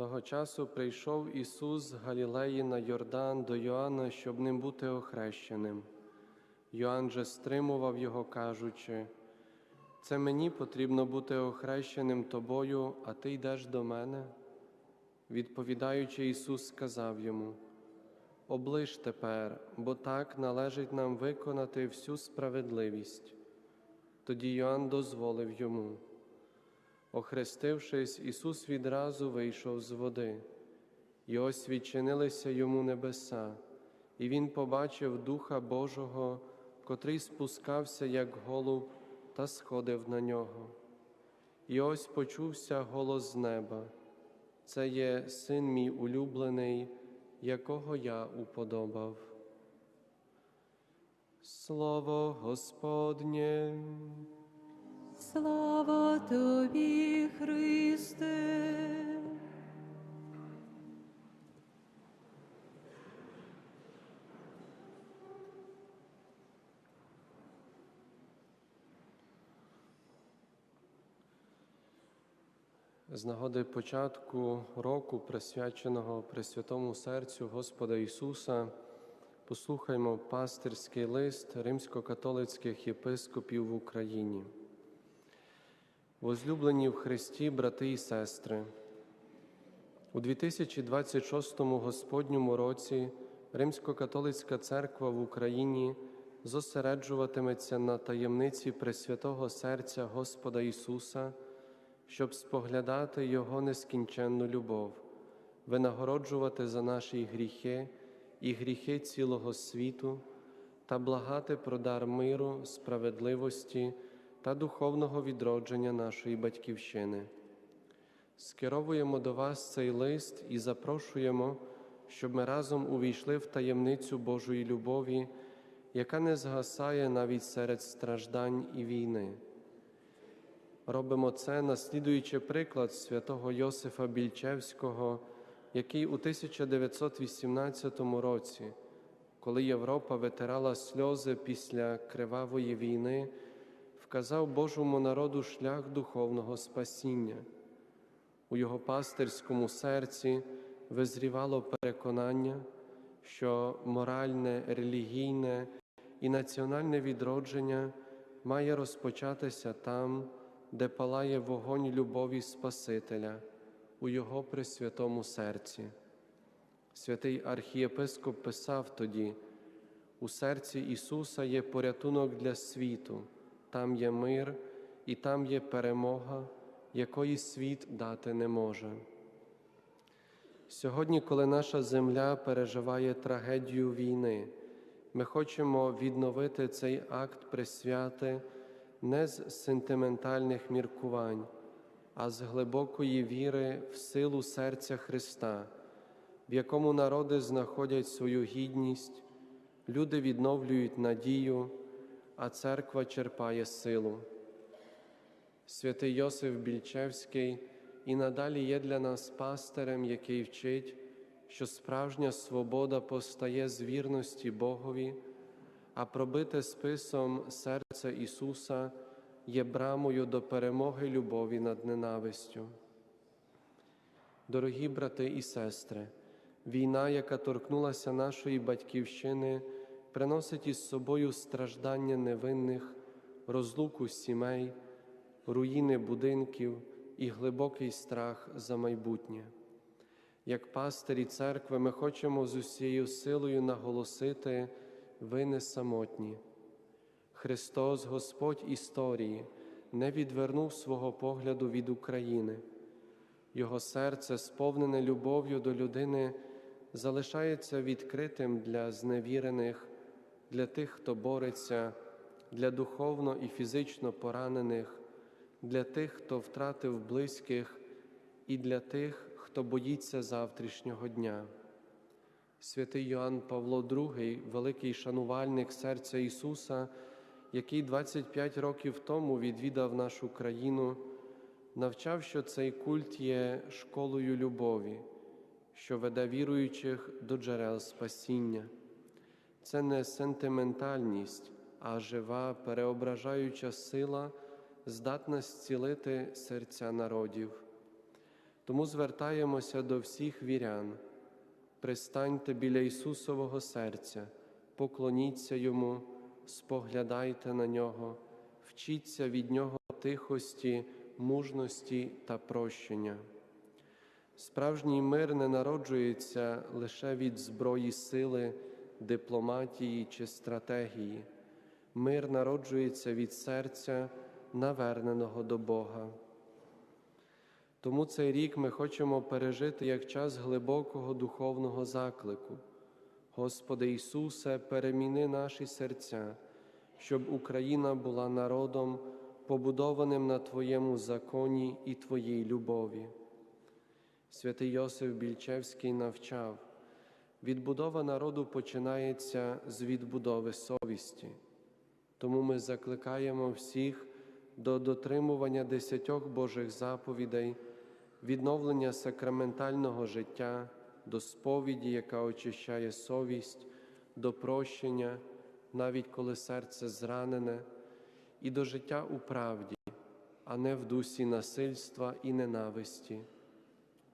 Того часу прийшов Ісус з Галілеї на Йордан до Йоанна, щоб ним бути охрещеним. Йоанн же стримував його, кажучи, це мені потрібно бути охрещеним тобою, а ти йдеш до мене. Відповідаючи, Ісус сказав йому: Оближ тепер, бо так належить нам виконати всю справедливість. Тоді Йоанн дозволив йому. Охрестившись, Ісус відразу вийшов з води, і ось відчинилися йому небеса, і Він побачив Духа Божого, котрий спускався, як голуб, та сходив на нього. І ось почувся голос з неба. Це є син мій улюблений, якого я уподобав. Слово Господнє. Слава Тобі, Христе. З нагоди початку року, присвяченого Пресвятому серцю Господа Ісуса, послухаймо пастирський лист римсько-католицьких єпископів в Україні. Возлюблені в Христі, брати і сестри, у 2026 Господньому році Римсько-католицька церква в Україні зосереджуватиметься на таємниці Пресвятого серця Господа Ісуса щоб споглядати Його нескінченну любов, винагороджувати за наші гріхи і гріхи цілого світу та благати про дар миру, справедливості та духовного відродження нашої Батьківщини. Скеровуємо до вас цей лист і запрошуємо, щоб ми разом увійшли в таємницю Божої любові, яка не згасає навіть серед страждань і війни. Робимо це, наслідуючи приклад святого Йосифа Більчевського, який у 1918 році, коли Європа витирала сльози після кривавої війни, вказав Божому народу шлях духовного спасіння. У його пастирському серці визрівало переконання, що моральне, релігійне і національне відродження має розпочатися там де палає вогонь любові Спасителя у Його пресвятому серці. Святий архієпископ писав тоді: у серці Ісуса є порятунок для світу, там є мир і там є перемога, якої світ дати не може. Сьогодні, коли наша земля переживає трагедію війни, ми хочемо відновити цей акт присвяти не з сентиментальних міркувань, а з глибокої віри в силу серця Христа, в якому народи знаходять свою гідність, люди відновлюють надію, а церква черпає силу. Святий Йосиф Більчевський і надалі є для нас пастирем, який вчить, що справжня свобода постає з вірності Богові а пробите списом серце Ісуса є брамою до перемоги любові над ненавистю. Дорогі брати і сестри, війна, яка торкнулася нашої батьківщини, приносить із собою страждання невинних, розлуку сімей, руїни будинків і глибокий страх за майбутнє. Як пастирі церкви, ми хочемо з усією силою наголосити ви не самотні. Христос, Господь історії, не відвернув свого погляду від України. Його серце, сповнене любов'ю до людини, залишається відкритим для зневірених, для тих, хто бореться, для духовно і фізично поранених, для тих, хто втратив близьких, і для тих, хто боїться завтрашнього дня. Святий Йоанн Павло II, великий шанувальник серця Ісуса, який 25 років тому відвідав нашу країну, навчав, що цей культ є школою любові, що веде віруючих до джерел спасіння. Це не сентиментальність, а жива, переображаюча сила, здатна зцілити серця народів. Тому звертаємося до всіх вірян. Пристаньте біля Ісусового серця, поклоніться Йому, споглядайте на Нього, вчіться від Нього тихості, мужності та прощення. Справжній мир не народжується лише від зброї сили, дипломатії чи стратегії. Мир народжується від серця, наверненого до Бога. Тому цей рік ми хочемо пережити як час глибокого духовного заклику. Господи Ісусе, переміни наші серця, щоб Україна була народом, побудованим на Твоєму законі і Твоїй любові. Святий Йосиф Більчевський навчав, відбудова народу починається з відбудови совісті. Тому ми закликаємо всіх до дотримування десятьох Божих заповідей, відновлення сакраментального життя, до сповіді, яка очищає совість, до прощення, навіть коли серце зранене, і до життя у правді, а не в дусі насильства і ненависті.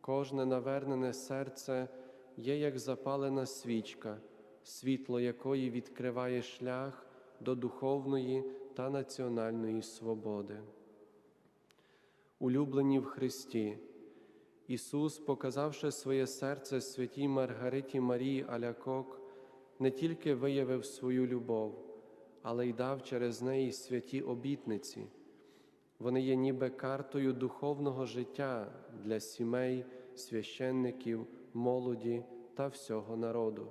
Кожне навернене серце є як запалена свічка, світло якої відкриває шлях до духовної та національної свободи. Улюблені в Христі, Ісус, показавши своє серце святій Маргариті Марії Алякок, не тільки виявив свою любов, але й дав через неї святі обітниці. Вони є ніби картою духовного життя для сімей, священників, молоді та всього народу.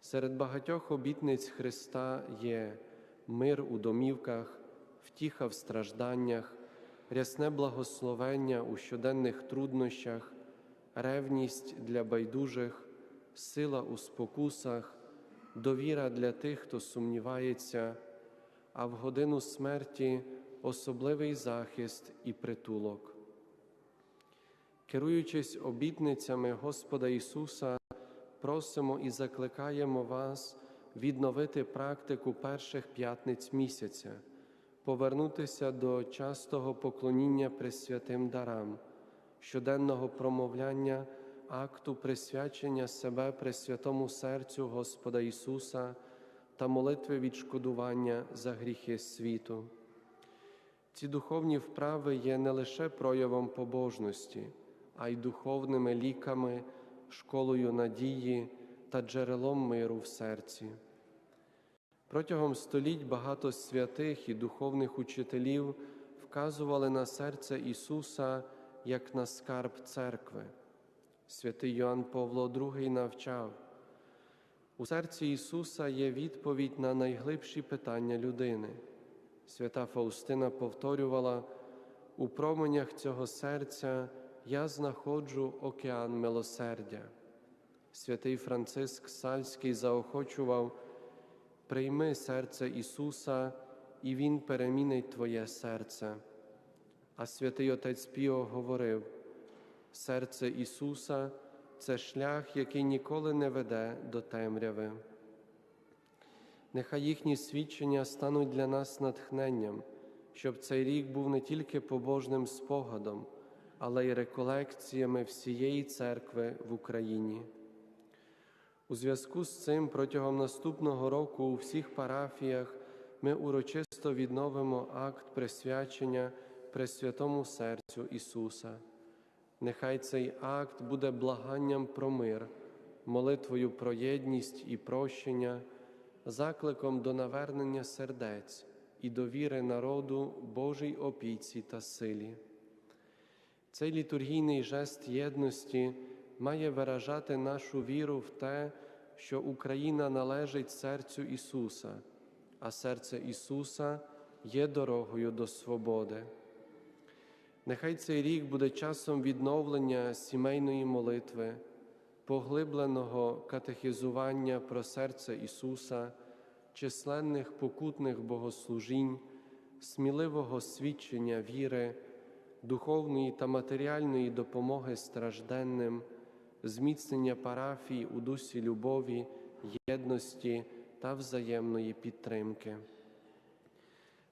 Серед багатьох обітниць Христа є мир у домівках, втіха в стражданнях, рясне благословення у щоденних труднощах, ревність для байдужих, сила у спокусах, довіра для тих, хто сумнівається, а в годину смерті особливий захист і притулок. Керуючись обітницями Господа Ісуса, просимо і закликаємо вас відновити практику перших п'ятниць місяця, повернутися до частого поклоніння пресвятим дарам, щоденного промовляння акту присвячення себе Пресвятому серцю Господа Ісуса та молитви відшкодування за гріхи світу. Ці духовні вправи є не лише проявом побожності, а й духовними ліками, школою надії та джерелом миру в серці. Протягом століть багато святих і духовних учителів вказували на серце Ісуса як на скарб церкви. Святий Йоанн Павло II навчав, у серці Ісуса є відповідь на найглибші питання людини. Свята Фаустина повторювала, у променях цього серця я знаходжу океан милосердя. Святий Франциск Сальський заохочував, прийми серце Ісуса, і Він перемінить Твоє серце. А святий Отець Піо говорив, серце Ісуса це шлях, який ніколи не веде до темряви. Нехай їхні свідчення стануть для нас натхненням, щоб цей рік був не тільки побожним спогадом, але й реколекціями всієї церкви в Україні. У зв'язку з цим протягом наступного року у всіх парафіях ми урочисто відновимо акт присвячення Пресвятому серцю Ісуса. Нехай цей акт буде благанням про мир, молитвою про єдність і прощення, закликом до навернення сердець і довіри народу Божій опіці та силі. Цей літургійний жест єдності має виражати нашу віру в те, що Україна належить серцю Ісуса, а серце Ісуса є дорогою до свободи. Нехай цей рік буде часом відновлення сімейної молитви, поглибленого катехізування про серце Ісуса, численних покутних богослужінь, сміливого свідчення віри, духовної та матеріальної допомоги стражденним, зміцнення парафій у дусі любові, єдності та взаємної підтримки.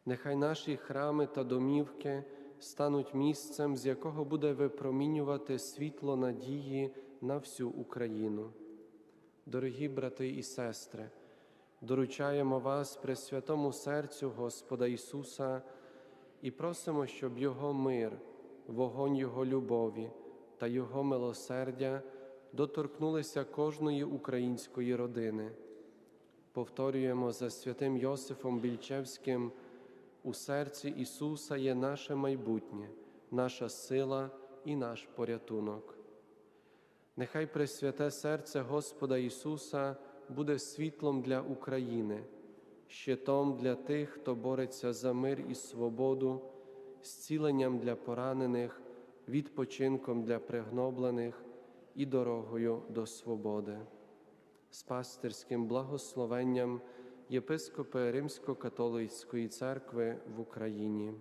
Нехай наші храми та домівки стануть місцем, з якого буде випромінювати світло надії на всю Україну. Дорогі брати і сестри, доручаємо вас при святому серцю Господа Ісуса і просимо, щоб Його мир, вогонь Його любові та Його милосердя доторкнулися кожної української родини. Повторюємо за святим Йосифом Більчевським. У серці Ісуса є наше майбутнє, наша сила і наш порятунок. Нехай Пресвяте серце Господа Ісуса буде світлом для України, щитом для тих, хто бореться за мир і свободу, зціленням для поранених, відпочинком для пригноблених і дорогою до свободи. З пастирським благословенням єпископи Римсько-католицької церкви в Україні.